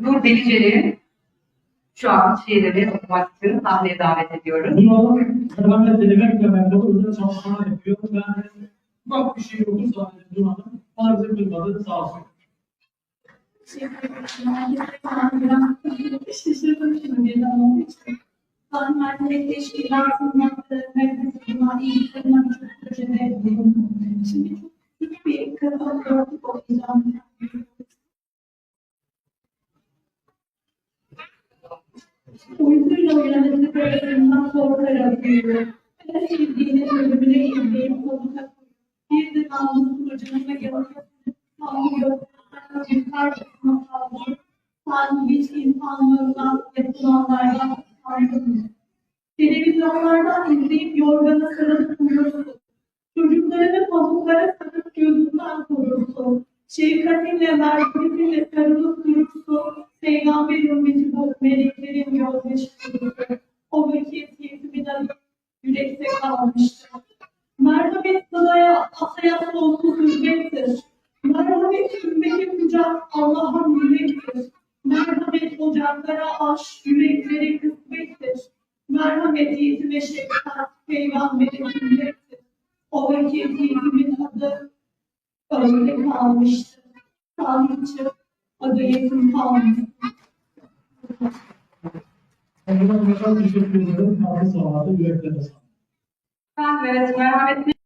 Nur Deliceli şu an şiirleri okumak için sahneye davet ediyoruz. Bunu alan keramet edemekle beraber özel çalışmalar yapıyor. Ben de ufak bir şey okur sadece durmadan. Bana bize kırmadı sağ olsun. Sanatçı teşkilatının mevcutluğuna iyi kırmak çok projede bulundum. Şimdi çok küçük bir kafa gördük o Uykuyla uyanıp böyle korkarak büyüyor. Her sevdiğine ölümüne ildiğim koluna Bir de namusum hocamına yanıyor. Sağlıyor. Bir karşısına kaldı. Sanki hiç insanlardan yapılanlardan ayrılmıyor. Televizyonlardan izleyip yorgana sarılıp uyursun. Çocuklarını pamuklara sarıp gözünden korursun. Şefkatinle, merhametinle sarılıp durursun. Peygamber ümmeti bu meleklerin gözyaşı durursun. O vakit yetimin yürekte kalmıştır. Merhamet sadaya, ataya sonsuz hürmettir. Merhamet ümmeti kucak Allah'ın yürektir. Merhamet ocaklara aş, yüreklere kısmettir. Merhamet yetime şefkat, peygamberin hürmettir. O vakit yetimin adı öyle kalmıştır. Tanrıçı adı yetim kalmıştır. Ondan tekrar teşekkür ederim. Sağ olun. Yüreklerine sağlık. Ben evet merhametli